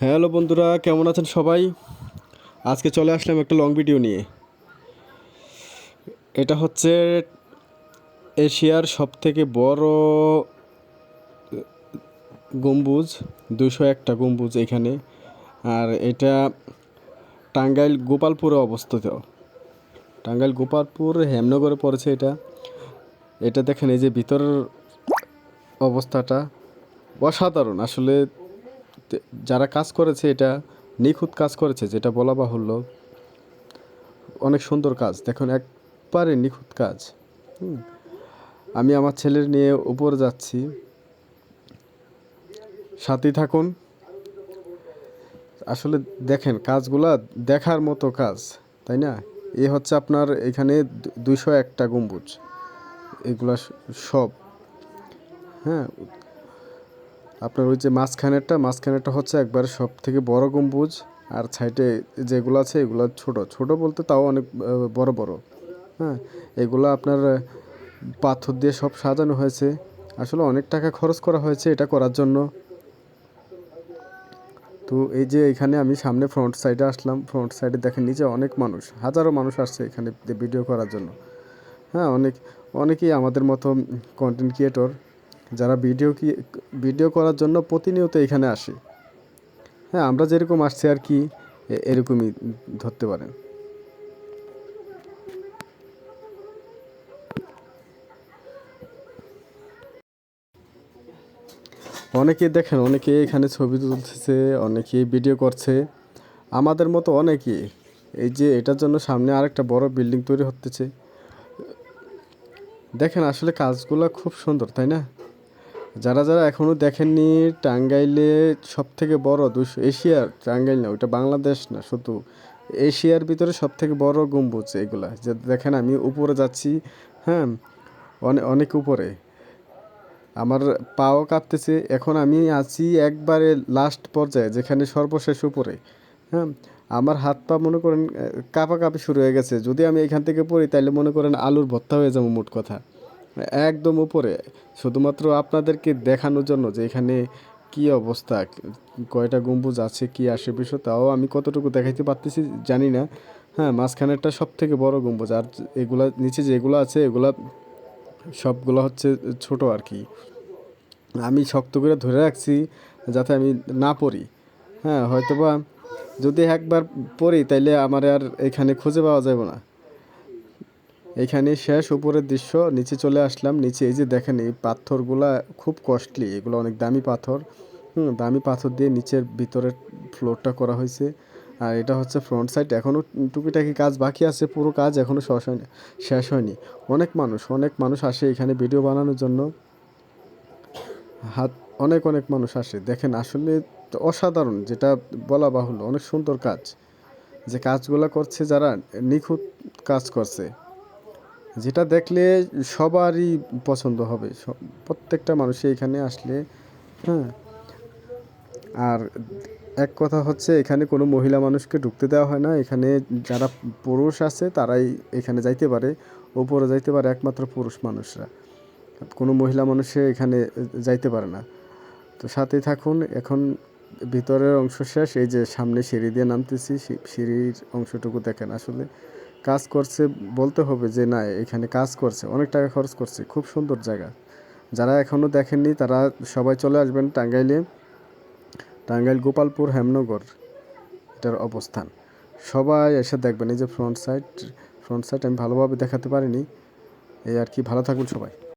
Hello বন্ধুরা, কেমন আছেন সবাই? আজকে চলে আসলাম একটা লং ভিডিও নিয়ে। এটা হচ্ছে এশিয়ার সব থেকে বড় গম্বুজ দুশো একটা গম্বুজ এখানে। আর এটা টাঙ্গাইল গোপালপুরে অবস্থিত। টাঙ্গাইল গোপালপুর হেমনগরে পড়েছে এটা। এটা দেখেন, এই যে ভিতরের অবস্থাটা অসাধারণ। আসলে যারা কাজ করেছে, এটা নিখুঁত কাজ করেছে, যেটা বলা বাহুল্য। অনেক সুন্দর কাজ, দেখুন, একবারে নিখুঁত কাজ। আমি আমার ছেলের নিয়ে উপরে যাচ্ছি। সাথেই থাকুন। আসলে দেখেন, কাজগুলা দেখার মতো কাজ, তাই না? এ হচ্ছে আপনার এখানে দুইশো একটা গম্বুজ। এগুলা সব। হ্যাঁ আপনার ওই যে মাঝখানেরটা মাঝখানেরটা হচ্ছে একবারে সব থেকে বড় গম্বুজ আর সাইডে যেগুলো আছে এগুলো ছোট। ছোট বলতে তাও অনেক বড় বড়। হ্যাঁ এগুলো আপনার পাথর দিয়ে সব সাজানো হয়েছে। আসলে অনেক টাকা খরচ করা হয়েছে এটা করার জন্য। তো এই যে এখানে আমি সামনে ফ্রন্ট সাইডে আসলাম। ফ্রন্ট সাইডে দেখেন নিচে অনেক মানুষ, হাজারো মানুষ আসছে এখানে ভিডিও করার জন্য। হ্যাঁ অনেক, অনেকেই আমাদের মতো কন্টেন্ট ক্রিয়েটর যারা ভিডিও কি, ভিডিও করার জন্য প্রতিনিয়ত এখানে আসে। হ্যাঁ আমরা যেরকম আসছি আর কি এরকমই ধরতে পারেন। অনেকে দেখেন, অনেকে এখানে ছবি তুলতেছে, অনেকে ভিডিও করছে। আমাদের মতো অনেকেই এই যে এটার জন্য সামনে আরেকটা বড় বিল্ডিং তৈরি হতেছে। দেখেন আসলে কাজগুলো খুব সুন্দর, তাই না? যারা যারা এখনও দেখেননি টাঙ্গাইলে সব থেকে বড় দুশো এশিয়ার টাঙ্গাইল না ওইটা বাংলাদেশ না শুধু এশিয়ার ভিতরে সব থেকে বড় গম্বুজ এগুলা। যে দেখেন আমি উপরে যাচ্ছি হ্যাঁ অনেক অনেক উপরে। আমার পাও কাঁপতেছে এখন আমি আছি একবারে লাস্ট পর্যায়ে যেখানে সর্বশেষ উপরে হ্যাঁ। আমার হাত পা মনে করেন আহ, কাঁপাকাঁপি শুরু হয়ে গেছে। যদি আমি এখান থেকে পড়ি তাহলে মনে করেন আলুর ভর্তা হয়ে যাব মোট কথা। একদম উপরে। শুধুমাত্র আপনাদেরকে দেখানোর জন্য যে এখানে কি অবস্থা, কয়টা গম্বুজ আছে, কি আসে বিষয়, তাও আমি কতটুকু দেখাইতে পারতেছি জানি না। হ্যাঁ মাঝখানেরটা সব থেকে বড় গম্বুজ। আর এগুলা, নিচে যেগুলো আছে, এগুলা সবগুলো হচ্ছে ছোট আর কি। আমি শক্ত করে ধরে রাখছি যাতে আমি না পড়ি। হ্যাঁ হয়তোবা যদি একবার পড়ি, তাইলে আমার আর এখানে খুঁজে পাওয়া যাবে না। এখানে শেষ, উপরের দৃশ্য, নিচে চলে আসলাম। নিচে এই যে দেখেন, এই পাথরগুলা খুব কস্টলি এগুলো অনেক দামি পাথর। হুম, দামি পাথর দিয়ে নিচের ভিতরের ফ্লোরটা করা হয়েছে। আর এটা হচ্ছে ফ্রন্ট সাইড এখনও টুকিটাকি কাজ বাকি আছে, পুরো কাজ এখনও শেষ হয়নি শেষ হয়নি। অনেক মানুষ অনেক মানুষ আসে এখানে ভিডিও বানানোর জন্য। হাত, অনেক অনেক মানুষ আসে। দেখেন, আসলে অসাধারণ, যেটা বলা বাহুল্য, অনেক সুন্দর কাজ। যে কাজগুলো করছে যারা, নিখুঁত কাজ করছে। যেটা দেখলে সবারই পছন্দ হবে প্রত্যেকটা মানুষই এখানে আসলে হ্যাঁ। আর এক কথা হচ্ছে এখানে কোনো মহিলা মানুষকে ঢুকতে দেওয়া হয় না, এখানে যারা পুরুষ আছে তারাই এখানে যাইতে পারে, ওপরে যাইতে পারে একমাত্র পুরুষ মানুষরা। কোনো মহিলা মানুষে এখানে যাইতে পারে না। তো সাথে থাকুন, এখন ভিতরের অংশ শেষ, এই যে সামনে সিঁড়ি দিয়ে নামতেছি সিঁড়ির অংশটুকু দেখেন আসলে। কাজ করছে বলতে হবে যে, না, এখানে কাজ করছে। অনেক টাকা খরচ করছে, খুব সুন্দর জায়গা। যারা এখনও দেখেননি, তারা সবাই চলে আসবেন টাঙ্গাইলে। টাঙ্গাইল গোপালপুর হেমনগর। এটার অবস্থান। সবাই এসে দেখবেন, এই যে ফ্রন্ট সাইড ফ্রন্ট সাইড আমি ভালোভাবে দেখাতে পারিনি। এই আর কি, ভালো থাকুন সবাই।